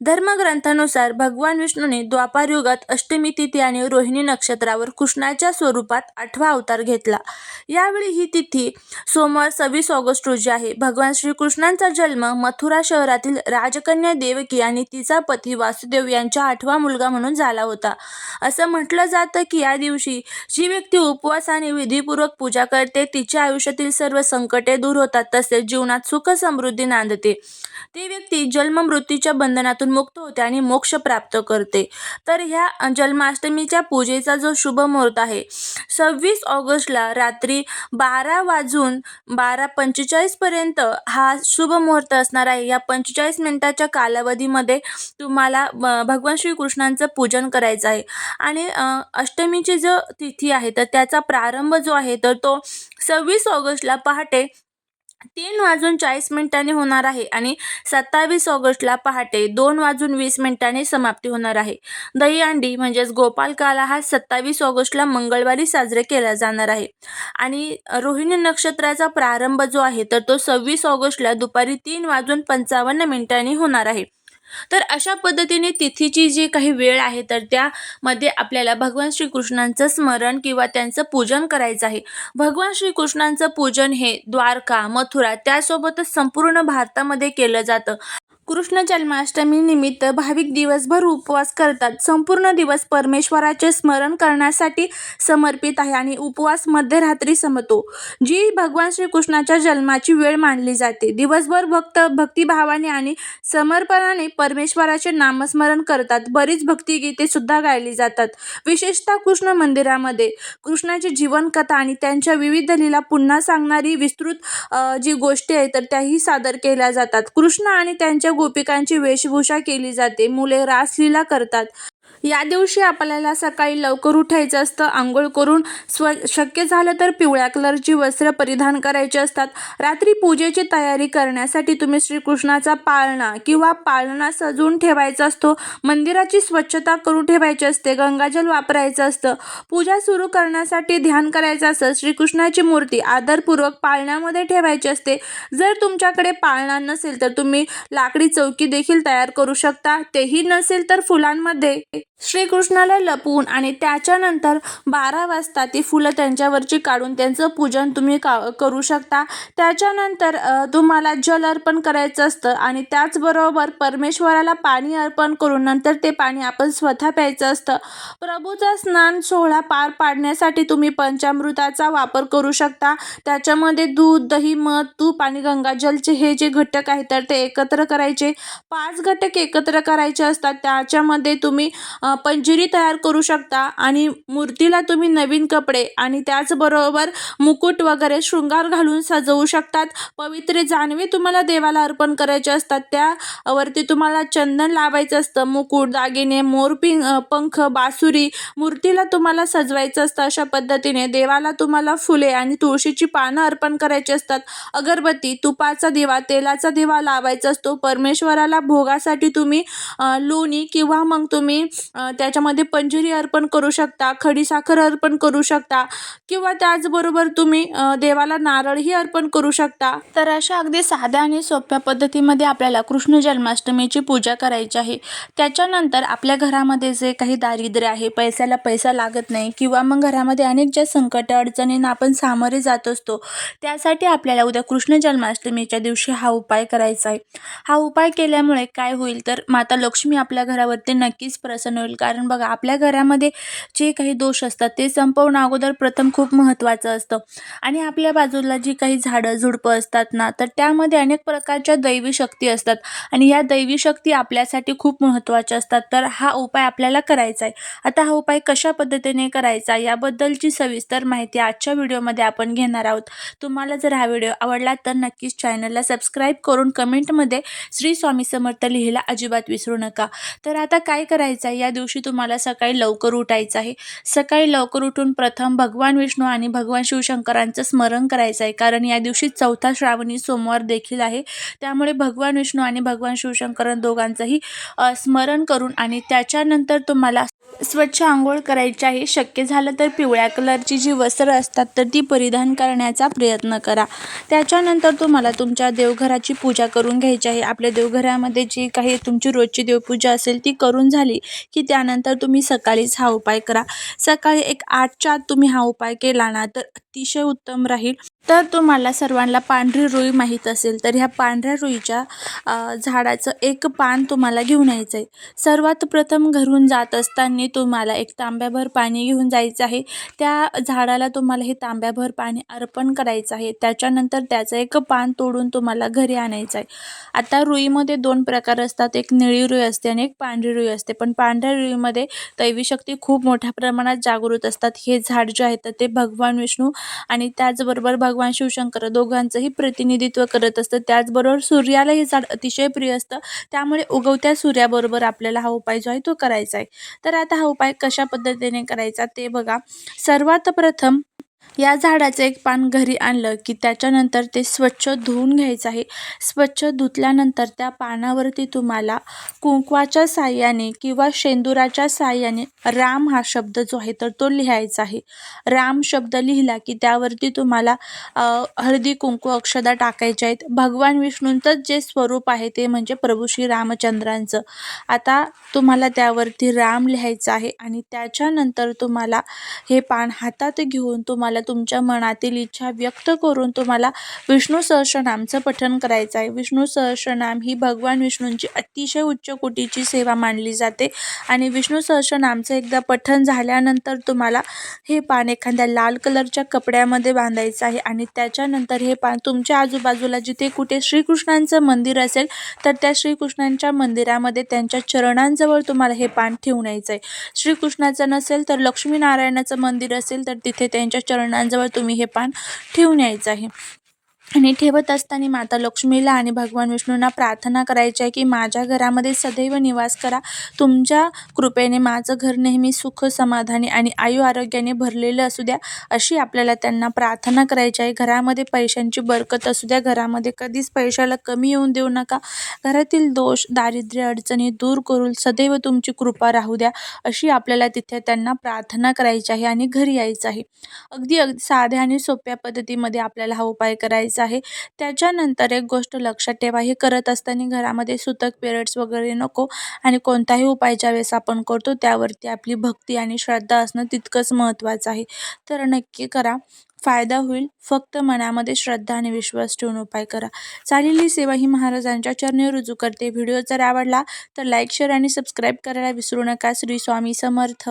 धर्मग्रंथानुसार भगवान विष्णूने द्वापार युगात अष्टमी तिथी आणि रोहिणी नक्षत्रावर कृष्णाच्या स्वरूपात आठवा अवतार घेतला. यावेळी ही तिथी सोमवार सव्वीस ऑगस्ट रोजी आहे. भगवान श्रीकृष्णांचा जन्म मथुरा शहरातील राजकन्या देवकी आणि तिचा पती वासुदेव यांचा आठवा मुलगा म्हणून झाला होता. असं म्हटलं जातं की या दिवशी जी व्यक्ती उपवास आणि विधीपूर्वक पूजा करते तिच्या आयुष्यातील सर्व संकटे दूर होतात तसेच जीवनात सुख समृद्धी नांदते. ती व्यक्ती जन्म मृत्यूच्या बंधनातून मुक्त होते आणि मोक्ष प्राप्त करते. तर ह्या जन्माष्टमीच्या पूजेचा जो शुभ मुहूर्त आहे सव्वीस ऑगस्टला रात्री बारा वाजून बारा पंचेचाळीसपर्यंत हा शुभ मुहूर्त असणार आहे. या पंचेचाळीस मिनिटाच्या कालावधीमध्ये तुम्हाला भगवान श्रीकृष्णांचं पूजन करायचं आहे. आणि अष्टमीची जो तिथी आहे तर त्याचा प्रारंभ जो आहे तर तो सव्वीस ऑगस्टला पहाटे तीन वाजून चाळीस मिनिटांनी होणार आहे आणि सत्तावीस ऑगस्टला पहाटे दोन वाजून वीस मिनिटांनी समाप्ती होणार आहे. दहीहंडी म्हणजेच गोपालकाला हा सत्तावीस ऑगस्टला मंगळवारी साजरे केला जाणार आहे. आणि रोहिणी नक्षत्राचा प्रारंभ जो आहे तर तो सव्वीस ऑगस्टला दुपारी तीन वाजून पंचावन्न मिनिटांनी होणार आहे. तर अशा पद्धतीने तिथीची जी काही वेळ आहे तर त्यामध्ये आपल्याला भगवान श्रीकृष्णांचं स्मरण किंवा त्यांचं पूजन करायचं आहे. भगवान श्रीकृष्णांचं पूजन हे द्वारका मथुरा त्यासोबतच संपूर्ण भारतामध्ये केलं जातं. कृष्ण जन्माष्टमी निमित्त भाविक दिवसभर उपवास करतात. संपूर्ण दिवस परमेश्वराचे स्मरण करण्यासाठी समर्पित आहे आणि उपवास मध्यरात्री संपतो जी भगवान श्रीकृष्णाच्या जन्माची वेळ मानली जाते. दिवसभर भक्त भक्तिभावाने आणि समर्पणाने परमेश्वराचे नामस्मरण करतात. बरीच भक्तिगीते सुद्धा गायली जातात. विशेषतः कृष्ण मंदिरामध्ये कृष्णाची जीवनकथा आणि त्यांच्या विविध लीला पुन्हा सांगणारी विस्तृत जी गोष्टी आहेत तर त्याही सादर केल्या जातात. कृष्ण आणि त्यांच्या गोपिकांची वेशभूषा केली जाते. मुले रासलीला करतात. या दिवशी आपल्याला सकाळी लवकर उठायचं असतं. आंघोळ करून स्व शक्य झालं तर पिवळ्या कलरची वस्त्र परिधान करायची असतात. रात्री पूजेची तयारी करण्यासाठी तुम्ही श्रीकृष्णाचा पाळणा किंवा पाळणा सजवून ठेवायचा असतो. मंदिराची स्वच्छता करून ठेवायची असते. गंगाजल वापरायचं असतं. पूजा सुरू करण्यासाठी ध्यान करायचं असतं. श्रीकृष्णाची मूर्ती आदरपूर्वक पाळण्यामध्ये ठेवायची असते. जर तुमच्याकडे पाळणा नसेल तर तुम्ही लाकडी चौकी देखील तयार करू शकता. तेही नसेल तर फुलांमध्ये. श्रीकृष्णाला लपवून आणि त्याच्यानंतर बारा वाजता ती फुलं त्यांच्यावरची काढून त्यांचं पूजन तुम्ही का करू शकता. त्याच्यानंतर तुम्हाला जल अर्पण करायचं असतं आणि त्याचबरोबर परमेश्वराला पाणी अर्पण करून नंतर ते पाणी आपण स्वतः प्यायचं असतं. प्रभूचा स्नान सोहळा पार पाडण्यासाठी तुम्ही पंचामृताचा वापर करू शकता. त्याच्यामध्ये दूध दही मध तूप आणि गंगाजलचे हे जे घटक आहेत तर ते एकत्र करायचे. पाच घटक एकत्र करायचे असतात. त्याच्यामध्ये तुम्ही पंजिरी तयार करू शकता आणि मूर्तीला तुम्ही नवीन कपडे आणि त्याचबरोबर मुकुट वगैरे शृंगार घालून सजवू शकतात. पवित्र जानवे तुम्हाला देवाला अर्पण करायचे असतात. त्यावरती तुम्हाला चंदन लावायचं असतं. मुकुट दागिने मोरपिंग पंख बासुरी मूर्तीला तुम्हाला सजवायचं असतं अशा पद्धतीने. देवाला तुम्हाला फुले आणि तुळशीची पानं अर्पण करायची असतात. अगरबत्ती तुपाचा दिवा तेलाचा दिवा लावायचा असतो. परमेश्वराला भोगासाठी तुम्ही लोणी किंवा मग तुम्ही त्याच्यामध्ये पंजिरी अर्पण करू शकता खडीसाखर अर्पण करू शकता किंवा त्याचबरोबर तुम्ही देवाला नारळही अर्पण करू शकता. तर अशा अगदी साध्या आणि सोप्या पद्धतीमध्ये आपल्याला कृष्ण जन्माष्टमीची पूजा करायची आहे. त्याच्यानंतर आपल्या घरामध्ये जे काही दारिद्र्य आहे पैशाला पैसा लागत नाही किंवा मग घरामध्ये अनेक ज्या संकट अडचणींना आपण सामोरे जात असतो त्यासाठी आपल्याला उद्या कृष्ण जन्माष्टमीच्या दिवशी हा उपाय करायचा आहे. हा उपाय केल्यामुळे काय होईल तर माता लक्ष्मी आपल्या घरावरती नक्कीच प्रसन्न होईल कारण बघा आपल्या घरामध्ये जे काही दोष असतात ते संपवणं अगोदर प्रथम खूप महत्त्वाचं असतं. आणि आपल्या बाजूला जी काही झाडं झुडपं असतात ना तर त्यामध्ये अनेक प्रकारच्या दैवी शक्ती असतात. आणि ह्या दैवी शक्ती आपल्यासाठी खूप महत्त्वाच्या असतात. तर हा उपाय आपल्याला करायचा आहे आता हा उपाय कशा पद्धतीने करायचा याबद्दलची सविस्तर माहिती आजच्या व्हिडिओमध्ये आपण घेणार आहोत. तुम्हाला जर हा व्हिडिओ आवडला तर नक्कीच चॅनलला सबस्क्राईब करून कमेंटमध्ये श्री स्वामी समर्थ लिहिला अजिबात विसरू नका. तर आता काय करायचं आहे या दिवशी तुम्हाला सकाळी लवकर उठायचं आहे. सकाळी लवकर उठून प्रथम भगवान विष्णू आणि भगवान शिवशंकरांचं स्मरण करायचं आहे. कारण या दिवशी चौथा श्रावणी सोमवार देखील आहे. त्यामुळे भगवान विष्णू आणि भगवान शिवशंकर दोघांचंही स्मरण करून आणि त्याच्यानंतर तुम्हाला स्वच्छ आंघोळ करायची आहे शक्य झालं तर पिवळ्या कलरची जी वस्त्र असतात तर ती परिधान करण्याचा प्रयत्न करा. त्याच्यानंतर तुम्हाला तुमच्या देवघराची पूजा करून घ्यायची आहे. आपल्या देवघरामध्ये जी काही तुमची रोजची देवपूजा असेल ती करून झाली की त्यानंतर तुम्ही सकाळीच हा उपाय करा. सकाळी एक आठच्या आत तुम्ही हा उपाय केला ना तर अतिशय उत्तम राहील. तर तुम्हाला सर्वांना पांढरी रुई माहीत असेल तर ह्या पांढऱ्या रुईच्या झाडाचं एक पान तुम्हाला घेऊन यायचं आहे सर्वात प्रथम घरून जात असताना तुम्हाला एक तांब्याभर पाणी घेऊन जायचं आहे. त्या झाडाला तुम्हाला हे तांब्याभर पाणी अर्पण करायचं आहे. त्याच्यानंतर त्याचं एक पान तोडून तुम्हाला घरी आणायचं आहे. आता रुईमध्ये दोन प्रकार असतात. एक निळी रुई असते आणि एक पांढरी रुई असते. पण पांढऱ्या रुईमध्ये दैवी शक्ती खूप मोठ्या प्रमाणात जागृत असतात. हे झाड जे आहे तर ते भगवान विष्णू आणि त्याचबरोबर भगवान शिवशंकर दोघांचंही प्रतिनिधित्व करत असतं. त्याचबरोबर सूर्याला हे झाड अतिशय प्रिय असतं. त्यामुळे उगवत्या सूर्याबरोबर आपल्याला हा उपाय जो आहे तो करायचा आहे. तर आता हा उपाय कशा पद्धतीने करायचा ते बघा. सर्वात प्रथम या झाडाचं एक पान घरी आणलं की त्याच्यानंतर ते स्वच्छ धुवून घ्यायचं आहे. स्वच्छ धुतल्यानंतर त्या पानावरती तुम्हाला कुंकवाच्या साह्याने किंवा शेंदुराच्या साह्याने राम हा शब्द जो आहे तर तो लिहायचा आहे. राम शब्द लिहिला की त्यावरती तुम्हाला हळदी कुंकू अक्षदा टाकायच्या आहेत. भगवान विष्णूंचंच जे स्वरूप आहे ते म्हणजे प्रभू श्री रामचंद्रांचं. आता तुम्हाला त्यावरती राम लिहायचं आहे आणि त्याच्यानंतर तुम्हाला हे पान हातात घेऊन तुम्हाला तुम्हाला तुमच्या मनातील इच्छा व्यक्त करून तुम्हाला विष्णू सहस्रनामचं पठण करायचं आहे. विष्णू सहस्रनाम ही भगवान विष्णूंची अतिशय उच्च कोटीची सेवा मानली जाते आणि विष्णू सहस्रनामचं एकदा पठण झाल्यानंतर तुम्हाला हे पान एखाद्या लाल कलरच्या कपड्यामध्ये बांधायचं आहे आणि त्याच्यानंतर हे पान तुमच्या आजूबाजूला जिथे कुठे श्रीकृष्णांचं मंदिर असेल तर त्या श्रीकृष्णांच्या मंदिरामध्ये त्यांच्या चरणांजवळ तुम्हाला हे पान ठेवून यायचं आहे. श्रीकृष्णाचं नसेल तर लक्ष्मीनारायणाचं मंदिर असेल तर तिथे त्यांच्या चरणांजवळ तुम्ही हे पान ठेवून यायचं आहे. आणि ठेवत असताना माता लक्ष्मीला आणि भगवान विष्णूंना प्रार्थना करायची आहे की माझ्या घरामध्ये सदैव निवास करा. तुमच्या कृपेने माझं घर नेहमी सुख समाधानी आणि आयु आरोग्याने भरलेलं असू द्या अशी आपल्याला त्यांना प्रार्थना करायची आहे. घरामध्ये पैशांची बरकत असू द्या. घरामध्ये कधीच पैशाला कमी येऊन देऊ नका. घरातील दोष दारिद्र्य अडचणी दूर करून सदैव तुमची कृपा राहू द्या अशी आपल्याला तिथे त्यांना प्रार्थना करायची आहे आणि घरी यायचं आहे. अगदी अगदी साध्या आणि सोप्या पद्धतीमध्ये आपल्याला हा उपाय करायचा आहे. त्याच्यानंतर एक गोष्ट लक्षात ठेवा हे करत असताना घरामध्ये सुतक पिरियड्स वगैरे नको आणि कोणताही उपाय ज्यावेळेस आपण करतो त्यावरती आपली भक्ती आणि श्रद्धा असणं तितकंच महत्त्वाचं आहे. तर नक्की करा. फायदा होईल. फक्त मनामध्ये श्रद्धा आणि विश्वास ठेवून उपाय करा. चालेली सेवा ही महाराजांच्या चरणी रुजू करते. व्हिडिओ जर आवडला तर लाईक शेअर आणि सबस्क्राईब करायला विसरू नका. श्री स्वामी समर्थ.